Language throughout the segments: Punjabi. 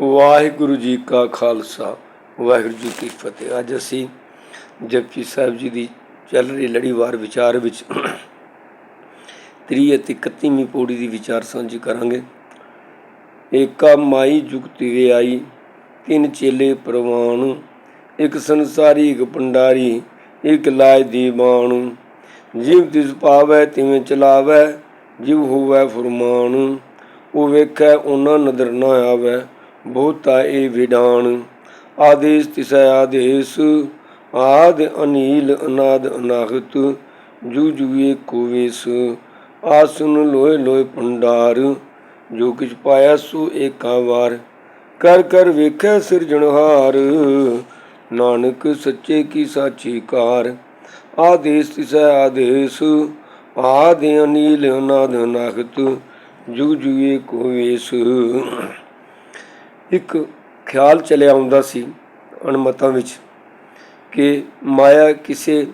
ਵਾਹਿਗੁਰੂ ਜੀ ਕਾ ਖਾਲਸਾ, ਵਾਹਿਗੁਰੂ ਜੀ ਕੀ ਫਤਿਹ। ਅੱਜ ਅਸੀਂ ਜਪਜੀ ਸਾਹਿਬ ਜੀ ਦੀ ਚੱਲ ਰਹੀ ਲੜੀਵਾਰ ਵਿਚਾਰ ਵਿੱਚ 30 ਅਤੇ 31ਵੀਂ ਪੌੜੀ ਦੀ ਵਿਚਾਰ ਸਾਂਝੀ ਕਰਾਂਗੇ। ਏਕਾ ਮਾਈ ਜੁਗਤੀ ਵੇ ਆਈ, ਤਿੰਨ ਚੇਲੇ ਪ੍ਰਵਾਣ, ਇੱਕ ਸੰਸਾਰੀ, ਇੱਕ ਪੰਡਾਰੀ, ਇੱਕ ਲਾਇ ਦੀਵਾਨ ਜਿਵ ਤਿਸ ਪਾਵੈ, ਤਿਵੇਂ ਚਲਾਵੈ, ਜਿਵ ਹੋਵੈ ਫਰਮਾਨ ਉਹ ਵੇਖੈ, ਉਹਨਾਂ ਨਦਰ ਨਾ ਆਵੈ। ਬਹੁਤਾਏ ਇਹ ਵਿਡਾਨ ਆਦੇਸ ਤਿਸੈ ਆਦੇਸ, ਆਦ ਅਨੀਲ ਅਨਾਦ ਅਨਾਹਤ, ਜੂ ਜੂਏ ਕੋਵੇਸ। ਆਸਨ ਲੋਏ ਲੋਏ ਭੰਡਾਰ, ਜੋ ਕਿਛ ਪਾਇਆ ਸੋ ਏਕਾ ਵਾਰ। ਕਰ ਕਰ ਵੇਖੈ ਸਿਰਜਣਹਾਰ ਨਾਨਕ ਸੱਚੇ ਕੀ ਸਾਚੀ ਕਾਰ। ਆਦੇਸ ਤਿਸੈ ਆਦੇਸ, ਆਦਿ ਅਨੀਲ ਅਨਾਦ ਅਨਾਹਤ, ਜੂ ਜੂਏ ਕੋਵੇਸ। ਇੱਕ ਖਿਆਲ ਚਲਿਆ ਆਉਂਦਾ ਸੀ ਅਣਮਤਾਂ ਵਿੱਚ ਕਿ ਮਾਇਆ ਕਿਸੇ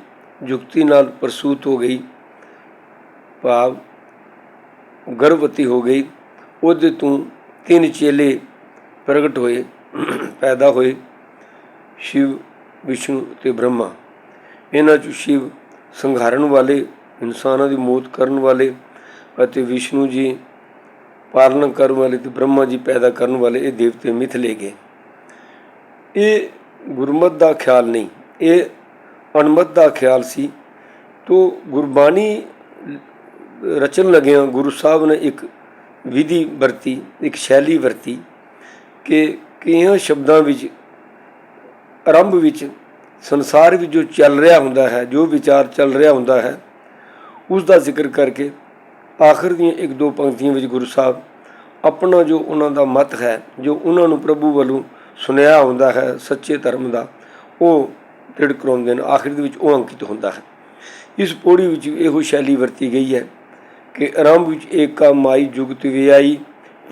ਜੁਗਤੀ ਨਾਲ ਪ੍ਰਸੂਤ ਹੋ ਗਈ, ਭਾਵ ਗਰਭਵਤੀ ਹੋ ਗਈ, ਉਹਦੇ ਤੋਂ ਤਿੰਨ ਚੇਲੇ ਪ੍ਰਗਟ ਹੋਏ, ਪੈਦਾ ਹੋਏ, ਸ਼ਿਵ, ਵਿਸ਼ਨੂੰ ਤੇ ਬ੍ਰਹਮਾ। ਇਹਨਾਂ ਚ ਸ਼ਿਵ ਸੰਘਾਰਨ ਵਾਲੇ, ਇਨਸਾਨਾਂ ਦੀ ਮੌਤ ਕਰਨ ਵਾਲੇ ਅਤੇ ਵਿਸ਼ਨੂੰ ਜੀ ਪਾਲਣਾ ਕਰਨ ਵਾਲੇ ਤੇ ਬ੍ਰਹਮਾ ਜੀ ਪੈਦਾ ਕਰਨ ਵਾਲੇ ਇਹ ਦੇਵਤੇ ਮਿਥਲੇ ਗਏ। ਇਹ ਗੁਰਮਤ ਦਾ ਖਿਆਲ ਨਹੀਂ, ਇਹ ਅਣਮਤ ਦਾ ਖਿਆਲ ਸੀ। ਤੋ ਗੁਰਬਾਣੀ ਰਚਨ ਲੱਗਿਆ ਗੁਰੂ ਸਾਹਿਬ ਨੇ ਇੱਕ ਵਿਧੀ ਵਰਤੀ, ਇੱਕ ਸ਼ੈਲੀ ਵਰਤੀ ਕਿ ਕਈਆਂ ਸ਼ਬਦਾਂ ਵਿੱਚ, ਆਰੰਭ ਵਿੱਚ, ਸੰਸਾਰ ਵਿੱਚ ਜੋ ਚੱਲ ਰਿਹਾ ਹੁੰਦਾ ਹੈ, ਜੋ ਵਿਚਾਰ ਚੱਲ ਰਿਹਾ ਹੁੰਦਾ ਹੈ ਉਸ ਦਾ ਜ਼ਿਕਰ ਕਰਕੇ ਆਖਰ ਦੀਆਂ ਇੱਕ ਦੋ ਪੰਕਤੀਆਂ ਵਿੱਚ ਗੁਰੂ ਸਾਹਿਬ ਆਪਣਾ ਜੋ ਉਹਨਾਂ ਦਾ ਮਤ ਹੈ, ਜੋ ਉਹਨਾਂ ਨੂੰ ਪ੍ਰਭੂ ਵੱਲੋਂ ਸੁਨਿਆ ਹੁੰਦਾ ਹੈ ਸੱਚੇ ਧਰਮ ਦਾ, ਉਹ ਦ੍ਰਿੜ ਕਰਾਉਂਦੇ ਨੇ। ਆਖਿਰ ਦੇ ਵਿੱਚ ਉਹ ਅੰਕਿਤ ਹੁੰਦਾ ਹੈ। ਇਸ ਪੌੜੀ ਵਿੱਚ ਇਹੋ ਸ਼ੈਲੀ ਵਰਤੀ ਗਈ ਹੈ ਕਿ ਆਰੰਭ ਵਿੱਚ ਏਕਾ ਮਾਈ ਜੁਗਤ ਵਿਆਈ,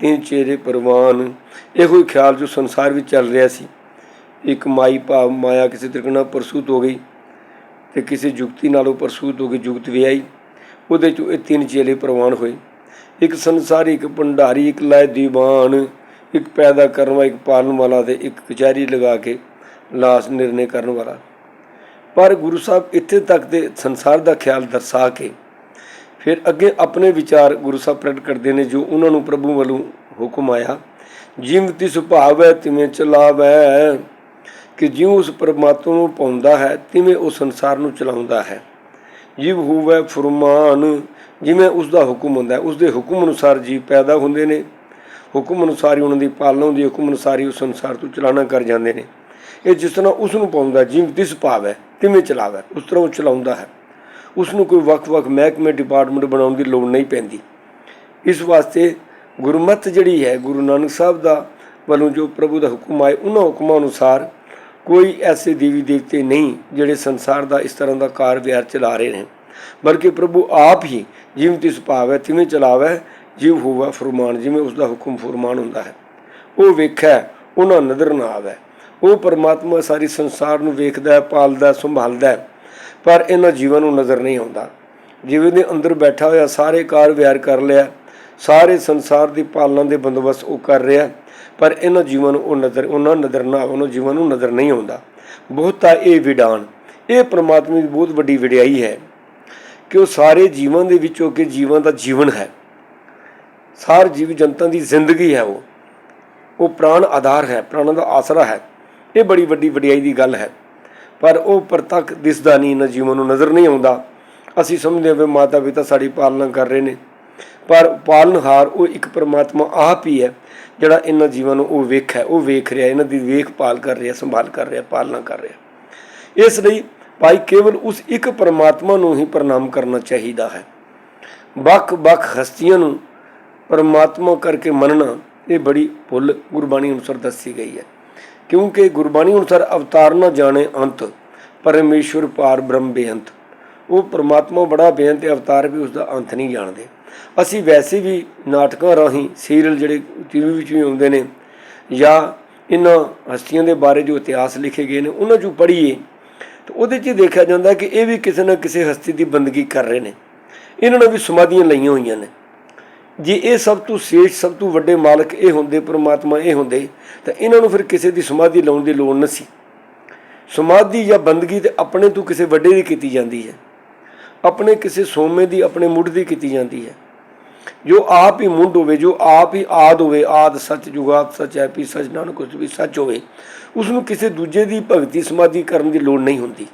ਤਿੰਨ ਚਿਹਰੇ ਪਰਵਾਨ। ਇਹੋ ਹੀ ਖਿਆਲ ਜੋ ਸੰਸਾਰ ਵਿੱਚ ਚੱਲ ਰਿਹਾ ਸੀ। ਇੱਕ ਮਾਈ ਭਾਵ ਮਾਇਆ ਕਿਸੇ ਤਰੀਕੇ ਨਾਲ ਪ੍ਰਸੂਤ ਹੋ ਗਈ ਤੇ ਕਿਸੇ ਜੁਗਤੀ ਉਹ ਪ੍ਰਸੂਤ ਹੋ ਕੇ ਜੁਗਤ ਵਿਆਈ। ਉਹਦੇ ਚੋਂ ਇਹ ਤਿੰਨ ਚੇਲੇ ਪ੍ਰਵਾਨ ਹੋਏ। ਇੱਕ ਸੰਸਾਰੀ, ਇੱਕ ਭੰਡਾਰੀ, ਇੱਕ ਲਾਇ ਦੀਵਾਨ, ਇੱਕ ਪੈਦਾ ਕਰਨ ਵਾਲਾ, ਇੱਕ ਪਾਲਣ ਵਾਲਾ ਤੇ ਇੱਕ ਕਚਹਿਰੀ ਲਗਾ ਕੇ ਲਾਸ ਨਿਰਣੇ ਕਰਨ ਵਾਲਾ। ਪਰ ਗੁਰੂ ਸਾਹਿਬ ਇੱਥੇ ਤੱਕ ਦੇ ਸੰਸਾਰ ਦਾ ਖਿਆਲ ਦਰਸਾ ਕੇ ਫਿਰ ਅੱਗੇ ਆਪਣੇ ਵਿਚਾਰ ਗੁਰੂ ਸਾਹਿਬ ਪ੍ਰਗਟ ਕਰਦੇ ਨੇ ਜੋ ਉਹਨਾਂ ਨੂੰ ਪ੍ਰਭੂ ਵੱਲੋਂ ਹੁਕਮ ਆਇਆ ਜਿਵੇਂ ਤਿਸ ਹੈ ਤਿਵੇਂ ਚਲਾਵੈ, ਕਿ ਜਿਉਂ ਉਸ ਪਰਮਾਤਮਾ ਨੂੰ ਪਾਉਂਦਾ ਹੈ, ਤਿਵੇਂ ਉਹ ਸੰਸਾਰ ਨੂੰ ਚਲਾਉਂਦਾ ਹੈ। ਜੀਵ ਹੋਵੇ ਫਰਮਾਨ। ਜਿਵੇਂ ਉਸ ਦਾ ਹੁਕਮ ਹੁੰਦਾ ਹੈ, ਉਸ ਦੇ ਹੁਕਮ ਅਨੁਸਾਰ ਜੀਵ ਪੈਦਾ ਹੁੰਦੇ ਨੇ। ਹੁਕਮ ਅਨੁਸਾਰ ਹੀ ਉਹਨਾਂ ਦੀ ਪਾਲਣਾ ਹੁੰਦੀ ਹੁਕਮ ਅਨੁਸਾਰ ਹੀ ਉਸ ਸੰਸਾਰ ਤੋਂ ਚਲਾਣਾ ਕਰ ਜਾਂਦੇ ਨੇ। ਇਹ ਜਿਸ ਤਰ੍ਹਾਂ ਉਸ ਨੂੰ ਪਾਉਂਦਾ ਜਿਵੇਂ ਦਿਸ ਭਾਵ ਹੈ ਤਿਵੇਂ ਚਲਾਵੇ, ਉਸ ਤਰ੍ਹਾਂ ਉਹ ਚਲਾਉਂਦਾ ਹੈ। ਉਸ ਨੂੰ ਕੋਈ ਵੱਖ-ਵੱਖ ਮਹਿਕਮੇ ਡਿਪਾਰਟਮੈਂਟ ਬਣਾਉਣ ਦੀ ਲੋੜ ਨਹੀਂ ਪੈਂਦੀ। ਇਸ ਵਾਸਤੇ ਗੁਰਮਤ ਜਿਹੜੀ ਹੈ, ਗੁਰੂ ਨਾਨਕ ਸਾਹਿਬ ਦਾ ਵੱਲੋਂ ਜੋ ਪ੍ਰਭੂ ਦਾ ਹੁਕਮ ਆਏ, ਉਹਨਾਂ ਹੁਕਮਾਂ ਅਨੁਸਾਰ ਕੋਈ ਐਸੇ ਦੇਵੀ ਦੇਵਤੇ ਨਹੀਂ ਜਿਹੜੇ ਸੰਸਾਰ ਦਾ ਇਸ ਤਰ੍ਹਾਂ ਦਾ ਕਾਰ ਵਿਹਾਰ ਚਲਾ ਰਹੇ ਨੇ। ਬਲਕਿ ਪ੍ਰਭੂ ਆਪ ਹੀ ਜਿਵੇਂ ਤਿਸ ਭਾਵੈ, ਤਿਵੇਂ ਚਲਾਵੇ ਜਿਵ ਹੋਵਾ ਫਰਮਾਨ, ਜਿਵੇਂ ਉਸ ਦਾ ਹੁਕਮ ਫਰਮਾਨ ਹੁੰਦਾ ਹੈ। ਉਹ ਵੇਖੈ, ਉਹਨਾਂ ਨਜ਼ਰ ਨਾ ਆਵੇ। ਉਹ ਪਰਮਾਤਮਾ ਸਾਰੀ ਸੰਸਾਰ ਨੂੰ ਵੇਖਦਾ ਪਾਲਦਾ ਸੰਭਾਲਦਾ ਪਰ ਇਹਨਾਂ ਜੀਵਾਂ ਨੂੰ ਨਜ਼ਰ ਨਹੀਂ ਆਉਂਦਾ। ਜਿਵੇਂ ਦੇ ਅੰਦਰ ਬੈਠਾ ਹੋਇਆ, ਸਾਰੇ ਕਾਰ ਵਿਹਾਰ ਕਰ ਲਿਆ, ਸਾਰੇ ਸੰਸਾਰ ਦੀ ਪਾਲਣਾ ਦੇ ਬੰਦੋਬਸਤ ਉਹ ਕਰ ਰਿਹਾ। ਪਰ ਇਹਨਾਂ ਜੀਵਾਂ ਨੂੰ ਉਹ ਨਜ਼ਰ, ਉਹਨਾਂ ਨਜ਼ਰ ਨਾ, ਉਹਨਾਂ ਜੀਵਾਂ ਨੂੰ ਨਜ਼ਰ ਨਹੀਂ ਆਉਂਦਾ। ਬਹੁਤਾ ਇਹ ਵਿਡਾਨ, ਇਹ ਪ੍ਰਮਾਤਮਾ ਦੀ ਬਹੁਤ ਵੱਡੀ ਵਿਡਿਆਈ ਹੈ ਕਿ ਉਹ ਸਾਰੇ ਜੀਵਨ ਦੇ ਵਿੱਚੋਂ ਕਿ ਜੀਵਾਂ ਦਾ ਜੀਵਨ ਹੈ। ਸਾਰ ਜੀਵ ਜਨਤਾ ਦੀ ਜ਼ਿੰਦਗੀ ਹੈ ਉਹ। ਉਹ ਪ੍ਰਾਣ ਆਧਾਰ ਹੈ, ਪ੍ਰਾਣਾਂ ਦਾ ਆਸਰਾ ਹੈ। ਇਹ ਬੜੀ ਵੱਡੀ ਵਡਿਆਈ ਦੀ ਗੱਲ ਹੈ। ਪਰ ਉਹ ਪ੍ਰਤੱਖ ਦਿਸਦਾ ਨਹੀਂ, ਇਹਨਾਂ ਜੀਵਾਂ ਨੂੰ ਨਜ਼ਰ ਨਹੀਂ ਆਉਂਦਾ। ਅਸੀਂ ਸਮਝਦੇ ਹਾਂ ਵੀ ਮਾਤਾ ਪਿਤਾ ਸਾਡੀ ਪਾਲਣਾ ਕਰ ਰਹੇ ਨੇ। ਪਰ ਪਾਲਣਹਾਰ ਉਹ ਇੱਕ ਪਰਮਾਤਮਾ ਆਪ ਹੀ ਹੈ। ਜਿਹੜਾ ਇਹਨਾਂ ਜੀਵਾਂ ਨੂੰ ਉਹ ਵੇਖ ਹੈ, ਉਹ ਵੇਖ ਰਿਹਾ, ਇਹਨਾਂ ਦੀ ਵੇਖਭਾਲ ਕਰ ਰਿਹਾ, ਸੰਭਾਲ ਕਰ ਰਿਹਾ, ਪਾਲਣਾ ਕਰ ਰਿਹਾ। ਇਸ ਲਈ ਭਾਈ ਕੇਵਲ ਉਸ ਇੱਕ ਪਰਮਾਤਮਾ ਨੂੰ ਹੀ ਪ੍ਰਣਾਮ ਕਰਨਾ ਚਾਹੀਦਾ ਹੈ। ਵੱਖ-ਵੱਖ ਹਸਤੀਆਂ ਨੂੰ ਪਰਮਾਤਮਾ ਕਰਕੇ ਮੰਨਣਾ, ਇਹ ਬੜੀ ਭੁੱਲ ਗੁਰਬਾਣੀ ਅਨੁਸਾਰ ਦੱਸੀ ਗਈ ਹੈ। ਕਿਉਂਕਿ ਗੁਰਬਾਣੀ ਅਨੁਸਾਰ ਅਵਤਾਰ ਨਾ ਜਾਣੇ ਅੰਤ ਪਰਮੇਸ਼ਵਰ ਪਾਰ ਬ੍ਰਹਮ ਬੇਅੰਤ। ਉਹ ਪਰਮਾਤਮਾ ਬੜਾ ਬੇਅੰਤ ਅਵਤਾਰ ਵੀ ਉਸ ਦਾ ਅੰਤ ਨਹੀਂ ਜਾਣਦੇ। ਅਸੀਂ ਵੈਸੇ ਵੀ ਨਾਟਕਾਂ ਰਾਹੀਂ ਸੀਰੀਅਲ ਜਿਹੜੇ ਟੀਵੀ ਵਿੱਚ ਵੀ ਆਉਂਦੇ ਨੇ ਜਾਂ ਇਹਨਾਂ ਹਸਤੀਆਂ ਦੇ ਬਾਰੇ ਜੋ ਇਤਿਹਾਸ ਲਿਖੇ ਗਏ ਨੇ, ਉਹਨਾਂ 'ਚੋਂ ਪੜ੍ਹੀਏ, ਤਾਂ ਉਹਦੇ 'ਚ ਦੇਖਿਆ ਜਾਂਦਾ ਕਿ ਇਹ ਵੀ ਕਿਸੇ ਨਾ ਕਿਸੇ ਹਸਤੀ ਦੀ ਬੰਦਗੀ ਕਰ ਰਹੇ ਨੇ। ਇਹਨਾਂ ਨੇ ਵੀ ਸਮਾਧੀਆਂ ਲਈਆਂ ਹੋਈਆਂ ਨੇ। ਜੇ ਇਹ ਸਭ ਤੋਂ ਸ੍ਰੇਸ਼ਟ ਸਭ ਤੋਂ ਵੱਡੇ ਮਾਲਕ ਇਹ ਹੁੰਦੇ, ਪ੍ਰਮਾਤਮਾ ਇਹ ਹੁੰਦੇ, ਤਾਂ ਇਹਨਾਂ ਨੂੰ ਫਿਰ ਕਿਸੇ ਦੀ ਸਮਾਧੀ ਲਾਉਣ ਦੀ ਲੋੜ ਨਹੀਂ ਸੀ। ਸਮਾਧੀ ਜਾਂ ਬੰਦਗੀ ਤੇ ਆਪਣੇ ਤੋਂ ਕਿਸੇ ਵੱਡੇ ਦੀ ਕੀਤੀ ਜਾਂਦੀ ਹੈ। ਆਪਣੇ ਕਿਸੇ ਸੋਮੇ ਦੀ, ਆਪਣੇ ਮੁੱਢ ਦੀ ਕੀਤੀ ਜਾਂਦੀ ਹੈ। ਜੋ ਆਪ ਹੀ ਮੁੱਢ ਹੋਵੇ, ਜੋ ਆਪ ਹੀ ਆਦ ਹੋਵੇ, ਆਦ ਸੱਚ ਜੁਗਾਤ ਸੱਚ ਹੈ ਪੀ ਸੱਚ ਨਾਨਕ ਕੁਛ ਵੀ ਸੱਚ ਹੋਵੇ ਉਸ ਨੂੰ ਕਿਸੇ ਦੂਜੇ ਦੀ ਭਗਤੀ ਸਮਾਧੀ ਕਰਨ ਦੀ ਲੋੜ ਨਹੀਂ ਹੁੰਦੀ।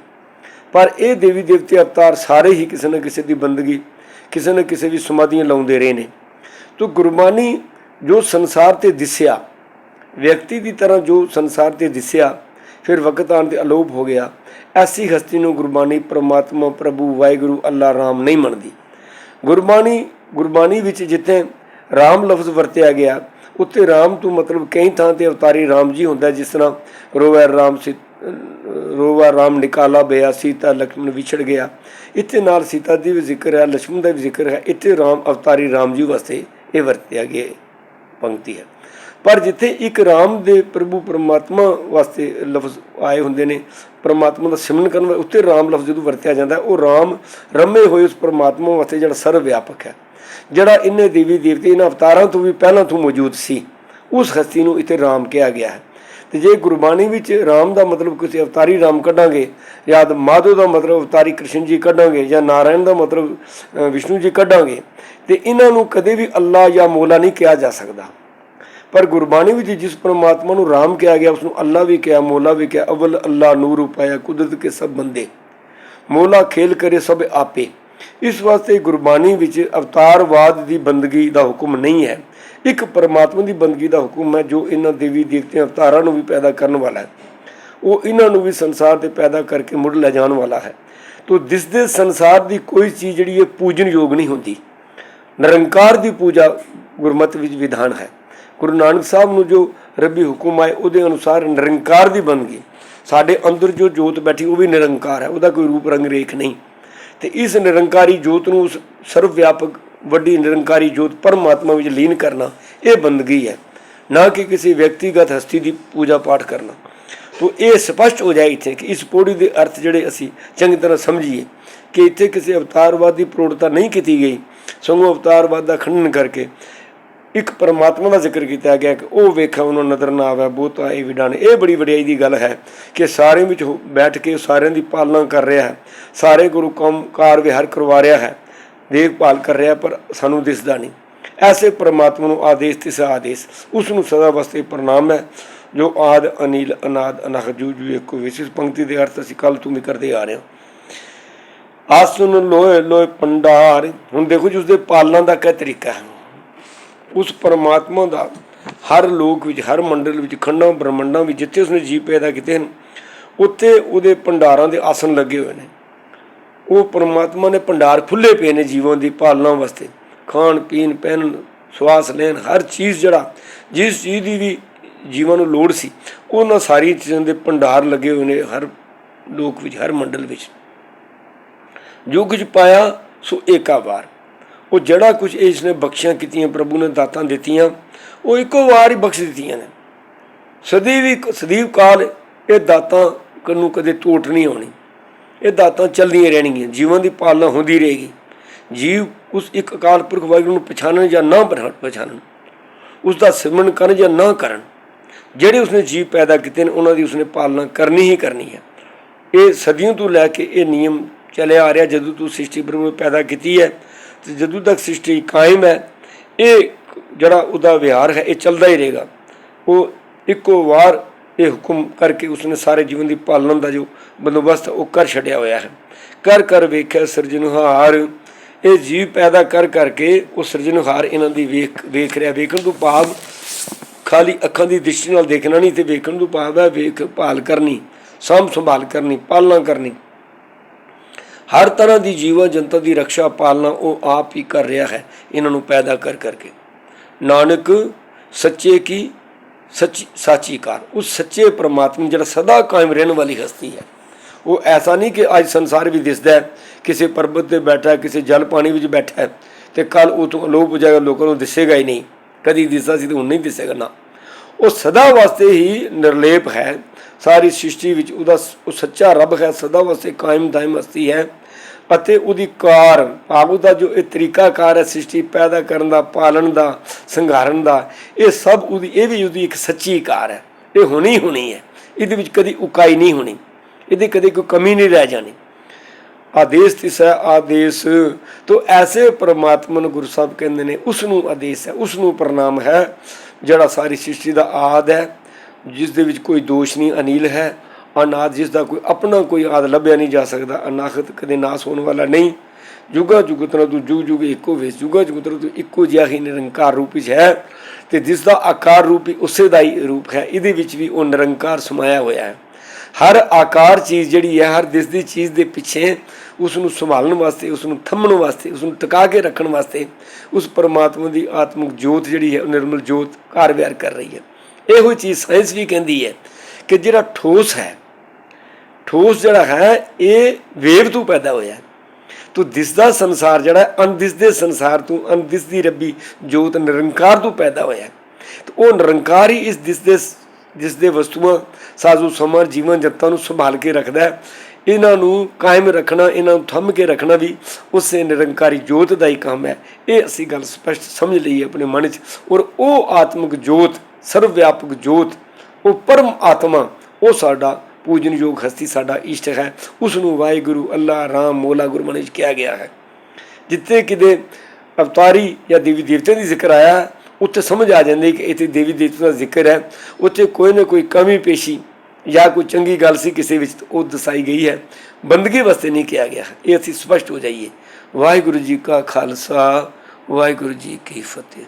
ਪਰ ਇਹ ਦੇਵੀ ਦੇਵਤੇ ਅਵਤਾਰ ਸਾਰੇ ਹੀ ਕਿਸੇ ਨਾ ਕਿਸੇ ਦੀ ਬੰਦਗੀ, ਕਿਸੇ ਨਾ ਕਿਸੇ ਦੀ ਸਮਾਧੀਆਂ ਲਾਉਂਦੇ ਰਹੇ ਨੇ। ਤੋ ਗੁਰਬਾਣੀ ਜੋ ਸੰਸਾਰ ਤੇ ਦਿਸਿਆ, ਵਿਅਕਤੀ ਦੀ ਤਰ੍ਹਾਂ ਜੋ ਸੰਸਾਰ ਤੇ ਦਿਸਿਆ ਫਿਰ ਵਕਤ ਆਣ ਤੇ ਅਲੋਪ ਹੋ ਗਿਆ। ਐਸੀ ਹਸਤੀ ਨੂੰ ਗੁਰਬਾਣੀ ਪ੍ਰਮਾਤਮਾ ਪ੍ਰਭੂ ਵਾਹਿਗੁਰੂ ਅੱਲਾ ਰਾਮ ਨਹੀਂ ਮੰਨਦੀ। ਗੁਰਬਾਣੀ ਗੁਰਬਾਣੀ ਵਿੱਚ ਜਿੱਥੇ ਰਾਮ ਲਫ਼ਜ਼ ਵਰਤਿਆ ਗਿਆ ਉੱਤੇ ਰਾਮ ਤੋਂ ਮਤਲਬ ਕਈ ਥਾਂ ਤੇ ਅਵਤਾਰੀ ਰਾਮ ਜੀ ਹੁੰਦਾ, ਜਿਸ ਤਰ੍ਹਾਂ ਰੋਵੈ ਰਾਮ ਸੀ ਰੋਵੈ ਰਾਮ ਨਿਕਾਲਾ ਬਿਆ, ਸੀਤਾ ਲక్ష్ਮਣ ਵਿਛੜ ਗਿਆ। ਇੱਥੇ ਨਾਲ ਸੀਤਾ ਦੀ ਵੀ ਜ਼ਿਕਰ ਹੈ ਲక్ష్మణ ਦਾ ਵੀ ਜ਼ਿਕਰ ਹੈ, ਇੱਥੇ ਰਾਮ, ਅਵਤਾਰੀ ਰਾਮ ਜੀ ਵਾਸਤੇ ਇਹ ਵਰਤਿਆ ਗਿਆ ਪੰਕਤੀ ਹੈ। ਪਰ ਜਿੱਥੇ ਇੱਕ ਰਾਮ ਦੇ ਪ੍ਰਭੂ ਪਰਮਾਤਮਾ ਵਾਸਤੇ ਲਫ਼ਜ਼ ਆਏ ਹੁੰਦੇ ਨੇ, ਪਰਮਾਤਮਾ ਦਾ ਸਿਮਰਨ ਕਰਨ ਵਾਸਤੇ ਉੱਤੇ ਰਾਮ ਲਫ਼ਜ਼ ਜਦੋਂ ਵਰਤਿਆ ਜਾਂਦਾ, ਉਹ ਰਾਮ ਰਮੇ ਹੋਏ ਉਸ ਪਰਮਾਤਮਾ ਵਾਸਤੇ ਜਿਹੜਾ ਸਰਵ ਵਿਆਪਕ ਹੈ, ਜਿਹੜਾ ਇਹਨੇ ਦੇਵੀ ਦੇਵਤੇ ਇਹਨਾਂ ਅਵਤਾਰਾਂ ਤੋਂ ਵੀ ਪਹਿਲਾਂ ਤੋਂ ਮੌਜੂਦ ਸੀ, ਉਸ ਹਸਤੀ ਨੂੰ ਇੱਥੇ ਰਾਮ ਕਿਹਾ ਗਿਆ ਹੈ। ਤੇ ਜੇ ਗੁਰਬਾਣੀ ਵਿੱਚ ਰਾਮ ਦਾ ਮਤਲਬ ਕਿਸੇ ਅਵਤਾਰੀ ਰਾਮ ਕੱਢਾਂਗੇ, ਜਾਂ ਮਾਧੋ ਦਾ ਮਤਲਬ ਅਵਤਾਰੀ ਕ੍ਰਿਸ਼ਨ ਜੀ ਕੱਢਾਂਗੇ, ਜਾਂ ਨਾਰਾਇਣ ਦਾ ਮਤਲਬ ਵਿਸ਼ਨੂੰ ਜੀ ਕੱਢਾਂਗੇ, ਤੇ ਇਹਨਾਂ ਨੂੰ ਕਦੇ ਵੀ ਅੱਲਾ ਜਾਂ ਮੌਲਾ ਨਹੀਂ ਕਿਹਾ ਜਾ ਸਕਦਾ। ਪਰ ਗੁਰਬਾਣੀ ਵਿੱਚ ਜਿਸ ਪਰਮਾਤਮਾ ਨੂੰ ਰਾਮ ਕਿਹਾ ਗਿਆ ਉਸ ਨੂੰ ਅੱਲਾ ਵੀ ਕਿਹਾ, ਮੋਲਾ ਵੀ ਕਿਹਾ, ਅਵਲ ਅੱਲਾ ਨੂਰ ਉਪਾਇਆ, ਕੁਦਰਤ ਕੇ ਸਭ ਬੰਦੇ। ਮੋਲਾ ਖੇਲ ਕਰੇ ਸਭ ਆਪੇ। ਇਸ ਵਾਸਤੇ ਗੁਰਬਾਣੀ ਵਿੱਚ ਅਵਤਾਰਵਾਦ ਦੀ ਬੰਦਗੀ ਦਾ ਹੁਕਮ ਨਹੀਂ ਹੈ। ਇੱਕ ਪਰਮਾਤਮਾ ਦੀ ਬੰਦਗੀ ਦਾ ਹੁਕਮ ਹੈ, ਜੋ ਇਹਨਾਂ ਦੇਵੀ ਦੇਵਤਿਆਂ, ਅਵਤਾਰਾਂ ਨੂੰ ਵੀ ਪੈਦਾ ਕਰਨ ਵਾਲਾ ਹੈ। ਉਹ ਇਹਨਾਂ ਨੂੰ ਵੀ ਸੰਸਾਰ ਤੇ ਪੈਦਾ ਕਰਕੇ ਮੁੜ ਲੈ ਜਾਣ ਵਾਲਾ ਹੈ। ਤੋ ਦਿਸਦੇ ਸੰਸਾਰ ਦੀ ਕੋਈ ਚੀਜ਼ ਜਿਹੜੀ ਹੈ ਪੂਜਨ ਯੋਗ ਨਹੀਂ ਹੁੰਦੀ। ਨਿਰੰਕਾਰ ਦੀ ਪੂਜਾ ਗੁਰਮਤਿ ਵਿੱਚ ਵਿਧਾਨ ਹੈ। ਗੁਰੂ ਨਾਨਕ ਸਾਹਿਬ ਨੂੰ ਜੋ ਰੱਬੀ ਹੁਕਮ ਆਏ, ਉਹਦੇ ਅਨੁਸਾਰ ਨਿਰੰਕਾਰ ਦੀ ਬੰਦਗੀ ਸਾਡੇ ਅੰਦਰ ਜੋ ਜੋਤ ਬੈਠੀ, ਉਹ ਵੀ ਨਿਰੰਕਾਰ ਹੈ, ਉਹਦਾ ਕੋਈ ਰੂਪ ਰੰਗ ਰੇਖ ਨਹੀਂ। ਤੇ ਇਸ ਨਿਰੰਕਾਰੀ ਜੋਤ ਨੂੰ ਉਸ ਸਰਵ ਵਿਆਪਕ ਵੱਡੀ ਨਿਰੰਕਾਰੀ ਜੋਤ ਪਰਮਾਤਮਾ ਵਿੱਚ ਲੀਨ ਕਰਨਾ, ਇਹ ਬੰਦਗੀ ਹੈ। ਨਾ ਕਿ ਕਿਸੇ ਵਿਅਕਤੀਗਤ ਹਸਤੀ ਦੀ ਪੂਜਾ ਪਾਠ ਕਰਨਾ। ਤੋ ਇਹ ਸਪਸ਼ਟ ਹੋ ਜਾਏ ਇੱਥੇ ਕਿ ਇਸ ਪੌੜੀ ਦੇ ਅਰਥ ਜਿਹੜੇ ਅਸੀਂ ਚੰਗੀ ਤਰ੍ਹਾਂ ਸਮਝੀਏ, ਕਿ ਇੱਥੇ ਕਿਸੇ ਅਵਤਾਰਵਾਦ ਦੀ ਪ੍ਰੋੜਤਾ ਨਹੀਂ ਕੀਤੀ ਗਈ। ਸਗੋਂ ਅਵਤਾਰਵਾਦ ਦਾ ਖੰਡਨ ਕਰਕੇ ਇੱਕ ਪਰਮਾਤਮਾ ਦਾ ਜ਼ਿਕਰ ਕੀਤਾ ਗਿਆ ਕਿ ਉਹ ਵੇਖਾ ਉਹਨੂੰ ਨਜ਼ਰ ਨਾ ਆਵੇ, ਬਹੁਤਾ ਇਹ ਵਿਡਾਨ ਇਹ ਬੜੀ ਵਡਿਆਈ ਦੀ ਗੱਲ ਹੈ ਕਿ ਸਾਰੇ ਵਿੱਚ ਹੋ- ਬੈਠ ਕੇ ਸਾਰਿਆਂ ਦੀ ਪਾਲਣਾ ਕਰ ਰਿਹਾ ਹੈ। ਸਾਰੇ ਗੁਰੂ ਕੰਮ ਕਾਰ ਵਿਹਾਰ ਕਰਵਾ ਰਿਹਾ ਹੈ। ਦੇਖਭਾਲ ਕਰ ਰਿਹਾ, ਪਰ ਸਾਨੂੰ ਦਿਸਦਾ ਨਹੀਂ। ਐਸੇ ਪਰਮਾਤਮਾ ਨੂੰ ਆਦੇਸ਼ ਤੇ ਆਦੇਸ਼। ਉਸ ਨੂੰ ਸਦਾ ਵਾਸਤੇ ਪ੍ਰਣਾਮ ਹੈ, ਜੋ ਆਦ, ਅਨੀਲ, ਅਨਾਦ, ਅਨਖ, ਜੂ ਇੱਕੋ ਵਿਸ਼ੇਸ਼ ਪੰਕਤੀ ਦੇ ਅਰਥ ਅਸੀਂ ਕੱਲ ਤੋਂ ਵੀ ਕਰਦੇ ਆ ਰਹੇ ਹਾਂ। ਆਸਨ ਲੋਏ ਲੋਏ ਪੰਡਾਰ। ਹੁਣ ਦੇਖੋ ਜੀ, ਉਸਦੇ ਪਾਲਣਾ ਦਾ ਕਿਆ ਤਰੀਕਾ ਹੈ। ਉਸ ਪਰਮਾਤਮਾ ਦਾ ਹਰ ਲੋਕ ਵਿੱਚ, ਹਰ ਮੰਡਲ ਵਿੱਚ, ਖੰਡਾਂ, ਬ੍ਰਹਮੰਡਾਂ ਵਿੱਚ, ਜਿੱਥੇ ਉਸਨੇ ਜੀਵ ਪੈਦਾ ਕੀਤੇ ਹਨ, ਉੱਥੇ ਉਹਦੇ ਭੰਡਾਰਾਂ ਦੇ ਆਸਨ ਲੱਗੇ ਹੋਏ ਨੇ। ਉਹ ਪਰਮਾਤਮਾ ਨੇ ਭੰਡਾਰ ਖੁੱਲੇ ਪਏ ਨੇ ਜੀਵਾਂ ਦੀ ਪਾਲਣਾ ਵਾਸਤੇ। ਖਾਣ, ਪੀਣ, ਪਹਿਨਣ, ਸਵਾਸ ਲੈਣ, ਹਰ ਚੀਜ਼ ਜਿਹੜਾ, ਜਿਸ ਚੀਜ਼ ਦੀ ਵੀ ਜੀਵਾਂ ਨੂੰ ਲੋੜ ਸੀ, ਉਹਨਾਂ ਸਾਰੀ ਚੀਜ਼ਾਂ ਦੇ ਭੰਡਾਰ ਲੱਗੇ ਹੋਏ ਨੇ ਹਰ ਲੋਕ ਵਿੱਚ, ਹਰ ਮੰਡਲ ਵਿੱਚ। ਜੋ ਕੁਝ ਪਾਇਆ, ਸੋ ਏਕਾ ਵਾਰ। ਉਹ ਜਿਹੜਾ ਕੁਝ ਇਸ ਨੇ ਬਖਸ਼ੀਆਂ ਕੀਤੀਆਂ, ਪ੍ਰਭੂ ਨੇ ਦਾਤਾਂ ਦਿੱਤੀਆਂ, ਉਹ ਇੱਕੋ ਵਾਰ ਹੀ ਬਖਸ਼ ਦਿੱਤੀਆਂ ਨੇ। ਸਦੀ ਸਦੀਵ ਕਾਲ, ਇਹ ਦਾਤਾਂ ਨੂੰ ਕਦੇ ਟੋਟ ਨਹੀਂ ਆਉਣੀ। ਇਹ ਦਾਤਾਂ ਚੱਲਦੀਆਂ ਰਹਿਣਗੀਆਂ ਜੀਵਨ ਦੀ ਪਾਲਣਾ ਹੁੰਦੀ ਰਹੇਗੀ। ਜੀਵ ਉਸ ਇੱਕ ਅਕਾਲ ਪੁਰਖ ਵਾਹਿਗੁਰੂ ਨੂੰ ਪਛਾਣਨ ਜਾਂ ਨਾ ਪਛਾਣ- ਪਛਾਣਨ, ਉਸ ਦਾ ਸਿਮਰਨ ਕਰਨ ਜਾਂ ਨਾ ਕਰਨ, ਜਿਹੜੇ ਉਸਨੇ ਜੀਵ ਪੈਦਾ ਕੀਤੇ ਨੇ, ਉਹਨਾਂ ਦੀ ਉਸਨੇ ਪਾਲਣਾ ਕਰਨੀ ਹੀ ਕਰਨੀ ਹੈ। ਇਹ ਸਦੀਆਂ ਤੋਂ ਲੈ ਕੇ ਇਹ ਨਿਯਮ ਚੱਲਿਆ ਆ ਰਿਹਾ, ਜਦੋਂ ਤੋਂ ਸ੍ਰਿਸ਼ਟੀ ਪ੍ਰਭੂ ਨੇ ਪੈਦਾ ਕੀਤੀ ਹੈ ਤੇ ਜਦੋਂ ਤੱਕ ਸ੍ਰਿਸ਼ਟੀ ਕਾਇਮ ਹੈ, ਇਹ ਜਿਹੜਾ ਉਹਦਾ ਵਿਹਾਰ ਹੈ, ਇਹ ਚੱਲਦਾ ਹੀ ਰਹੇਗਾ। ਉਹ ਇੱਕੋ ਵਾਰ ਇਹ ਹੁਕਮ ਕਰਕੇ ਉਸਨੇ ਸਾਰੇ ਜੀਵਨ ਦੀ ਪਾਲਣ ਦਾ ਜੋ ਬੰਦੋਬਸਤ ਉਹ ਕਰ ਛੱਡਿਆ ਹੋਇਆ ਹੈ। ਕਰ ਕਰ ਵੇਖਿਆ ਸਿਰਜਣਹਾਰ ਇਹ ਜੀਵ ਪੈਦਾ ਕਰ ਕਰਕੇ ਉਹ ਸਿਰਜਣਹਾਰ ਇਹਨਾਂ ਦੀ ਵੇਖ ਵੇਖ ਰਿਹਾ। ਵੇਖਣ ਤੋਂ ਭਾਵ ਖਾਲੀ ਅੱਖਾਂ ਦੀ ਦ੍ਰਿਸ਼ਟੀ ਨਾਲ ਦੇਖਣਾ ਨਹੀਂ ਤੇ ਵੇਖਣ ਤੋਂ ਭਾਵ ਹੈ, ਵੇਖ ਭਾਲ ਕਰਨੀ, ਸਾਂਭ ਸੰਭਾਲ ਕਰਨੀ, ਪਾਲਣਾ ਕਰਨੀ। ਹਰ ਤਰ੍ਹਾਂ ਦੀ ਜੀਵ ਜਨਤਾ ਦੀ ਰੱਖਿਆ ਪਾਲਣਾ ਉਹ ਆਪ ਹੀ ਕਰ ਰਿਹਾ ਹੈ, ਇਹਨਾਂ ਨੂੰ ਪੈਦਾ ਕਰ ਕਰਕੇ। ਨਾਨਕ, ਸੱਚੇ ਕੀ? ਸੱਚੀ, ਸਾਚੀ ਕਾਰ। ਉਸ ਸੱਚੇ ਪ੍ਰਮਾਤਮਾ ਜਿਹੜਾ ਸਦਾ ਕਾਇਮ ਰਹਿਣ ਵਾਲੀ ਹਸਤੀ ਹੈ। ਉਹ ਐਸਾ ਨਹੀਂ ਕਿ ਅੱਜ ਸੰਸਾਰ ਵੀ ਦਿਸਦਾ ਹੈ, ਕਿਸੇ ਪਰਬਤ ਤੇ ਬੈਠਾ ਕਿਸੇ ਜਲ ਪਾਣੀ ਵਿੱਚ ਬੈਠਾ ਹੈ ਤੇ ਕੱਲ ਉਹ ਤੋਂ ਅਲੋਪ ਹੋ ਜਾਏਗਾ, ਲੋਕਾਂ ਨੂੰ ਦਿਸੇਗਾ ਹੀ ਨਹੀਂ। ਕਦੀ ਦਿਸਦਾ ਸੀ ਤੇ ਹੁਣ ਨਹੀਂ ਦਿਸੇਗਾ ਨਾ। ਉਹ ਸਦਾ ਵਾਸਤੇ ਹੀ ਨਿਰਲੇਪ ਹੈ। ਸਾਰੀ ਸ੍ਰਿਸ਼ਟੀ ਵਿੱਚ ਉਹਦਾ ਉਹ ਸੱਚਾ ਰੱਬ ਹੈ, ਸਦਾ ਵਾਸਤੇ ਕਾਇਮ ਦਾਇਮ ਹਸਤੀ ਹੈ। ਅਤੇ ਉਹਦੀ ਕਾਰ ਭਾਵ ਉਹਦਾ ਜੋ ਇਹ ਤਰੀਕਾਕਾਰ ਹੈ, ਸ੍ਰਿਸ਼ਟੀ ਪੈਦਾ ਕਰਨ ਦਾ, ਪਾਲਣ ਦਾ, ਸੰਘਾਰਨ ਦਾ, ਇਹ ਸਭ ਉਹਦੀ, ਇਹ ਵੀ ਉਹਦੀ ਇੱਕ ਸੱਚੀ ਕਾਰ ਹੈ। ਇਹ ਹੋਣੀ ਹੋਣੀ ਹੈ। ਇਹਦੇ ਵਿੱਚ ਕਦੀ ਉਕਾਈ ਨਹੀਂ ਹੋਣੀ। ਇਹਦੇ ਕਦੇ ਕੋਈ ਕਮੀ ਨਹੀਂ ਰਹਿ ਜਾਣੀ। ਆਦੇਸ਼ ਤਿਸੈ ਆਦੇਸ਼। ਤੋਂ ਐਸੇ ਪ੍ਰਮਾਤਮਾ ਨੂੰ ਗੁਰੂ ਸਾਹਿਬ ਕਹਿੰਦੇ ਨੇ ਉਸ ਨੂੰ ਆਦੇਸ਼ ਹੈ ਉਸ ਨੂੰ ਪ੍ਰਣਾਮ ਹੈ, ਜਿਹੜਾ ਸਾਰੀ ਸ੍ਰਿਸ਼ਟੀ ਦਾ ਆਦ ਹੈ ਜਿਸ ਦੇ ਵਿੱਚ ਕੋਈ ਦੋਸ਼ ਨਹੀਂ, ਅਨੀਲ ਹੈ। ਅਨਾਦ ਜਿਸ ਦਾ ਕੋਈ ਆਪਣਾ ਕੋਈ ਆਦ ਲੱਭਿਆ ਨਹੀਂ ਜਾ ਸਕਦਾ, ਅਨਾਖਤ ਕਦੇ ਨਾਸ ਹੋਣ ਵਾਲਾ ਨਹੀਂ। ਜੁਗਾ ਜੁਗਤਨਾ ਤੂੰ ਜੁਗ ਜੁਗ ਇੱਕੋ ਵੇਸ ਜੁਗਾ ਜੁਗਤਨਾ ਤੂੰ ਇੱਕੋ ਜਿਹਾ ਹੀ ਨਿਰੰਕਾਰ ਰੂਪ ਵਿੱਚ ਹੈ ਤੇ ਜਿਸ ਦਾ ਆਕਾਰ ਰੂਪ ਹੀ ਉਸੇ ਦਾ ਹੀ ਰੂਪ ਹੈ, ਇਹਦੇ ਵਿੱਚ ਵੀ ਉਹ ਨਿਰੰਕਾਰ ਸਮਾਇਆ ਹੋਇਆ ਹੈ। ਹਰ ਆਕਾਰ ਚੀਜ਼ ਜਿਹੜੀ ਹੈ, ਹਰ ਦਿਸਦੀ ਚੀਜ਼ ਦੇ ਪਿੱਛੇ ਉਸ ਨੂੰ ਸੰਭਾਲਣ ਵਾਸਤੇ ਉਸ ਨੂੰ ਥੰਮਣ ਵਾਸਤੇ ਉਸ ਨੂੰ ਟਿਕਾ ਕੇ ਰੱਖਣ ਵਾਸਤੇ ਉਸ ਪਰਮਾਤਮਾ ਦੀ ਆਤਮਿਕ ਜੋਤ ਜਿਹੜੀ ਹੈ, ਉਹ ਨਿਰਮਲ ਜੋਤ ਕਾਰਵਾਰ ਕਰ ਰਹੀ ਹੈ। ਇਹੋ ਹੀ ਚੀਜ਼ ਸਾਇੰਸ ਵੀ ਕਹਿੰਦੀ ਹੈ ਕਿ ਜਿਹੜਾ ਠੋਸ ਹੈ ਠੋਸ ਜਿਹੜਾ ਹੈ ਇਹ ਵੇਵ ਤੋਂ ਪੈਦਾ ਹੋਇਆ ਤੂੰ ਦਿਸਦਾ ਸੰਸਾਰ ਜਿਹੜਾ ਹੈ, ਅਣਦਿਸਦੇ ਸੰਸਾਰ ਤੋਂ ਅਣਦਿਸਦੀ ਰੱਬੀ ਜੋਤ ਨਿਰੰਕਾਰ ਤੋਂ ਪੈਦਾ ਹੋਇਆ ਹੈ। ਤੇ ਉਹ ਨਿਰੰਕਾਰ ਹੀ ਇਸ ਦਿਸਦੇ ਦਿਸਦੇ ਵਸਤੂਆਂ ਸਾਜ਼ੋ ਸਮਰ ਜੀਵਨ ਜੱਤਾਂ ਨੂੰ ਸੰਭਾਲ ਕੇ ਰੱਖਦਾ ਹੈ। ਇਹਨਾਂ ਨੂੰ ਕਾਇਮ ਰੱਖਣਾ ਇਹਨਾਂ ਨੂੰ ਥੰਮ ਕੇ ਰੱਖਣਾ ਵੀ ਉਸੇ ਨਿਰੰਕਾਰੀ ਜੋਤ ਦਾ ਹੀ ਕੰਮ ਹੈ। ਇਹ ਅਸੀਂ ਗੱਲ ਸਪਸ਼ਟ ਸਮਝ ਲਈ ਆਪਣੇ ਮਨ 'ਚ। ਔਰ ਉਹ ਆਤਮਿਕ ਜੋਤ ਸਰਵ ਵਿਆਪਕ ਜੋਤ ਉਹ ਪਰਮ ਆਤਮਾ ਉਹ ਸਾਡਾ ਪੂਜਨਯੋਗ ਹਸਤੀ ਸਾਡਾ ਇਸ਼ਟ ਹੈ। ਉਸ ਨੂੰ ਵਾਹਿਗੁਰੂ ਅੱਲਾ ਰਾਮ ਮੋਲਾ ਗੁਰਮਤਿ ਵਿੱਚ ਕਿਹਾ ਗਿਆ ਹੈ। ਜਿੱਥੇ ਕਿਤੇ ਅਵਤਾਰੀ ਜਾਂ ਦੇਵੀ ਦੇਵਤਿਆਂ ਦੀ ਜ਼ਿਕਰ ਆਇਆ, ਉੱਥੇ ਸਮਝ ਆ ਜਾਂਦੀ ਕਿ ਇੱਥੇ ਦੇਵੀ ਦੇਵਤਿਆਂ ਦਾ ਜ਼ਿਕਰ ਹੈ। ਉੱਥੇ ਕੋਈ ਨਾ ਕੋਈ ਕਮੀ ਪੇਸ਼ੀ ਜਾਂ ਕੋਈ ਚੰਗੀ ਗੱਲ ਸੀ ਕਿਸੇ ਵਿੱਚ ਉਹ ਦਸਾਈ ਗਈ ਹੈ। ਬੰਦਗੀ ਵਾਸਤੇ ਨਹੀਂ ਕਿਹਾ ਗਿਆ ਇਹ ਅਸੀਂ ਸਪਸ਼ਟ ਹੋ ਜਾਈਏ। ਵਾਹਿਗੁਰੂ ਜੀ ਕਾ ਖਾਲਸਾ, ਵਾਹਿਗੁਰੂ ਜੀ ਕੀ ਫਤਿਹ।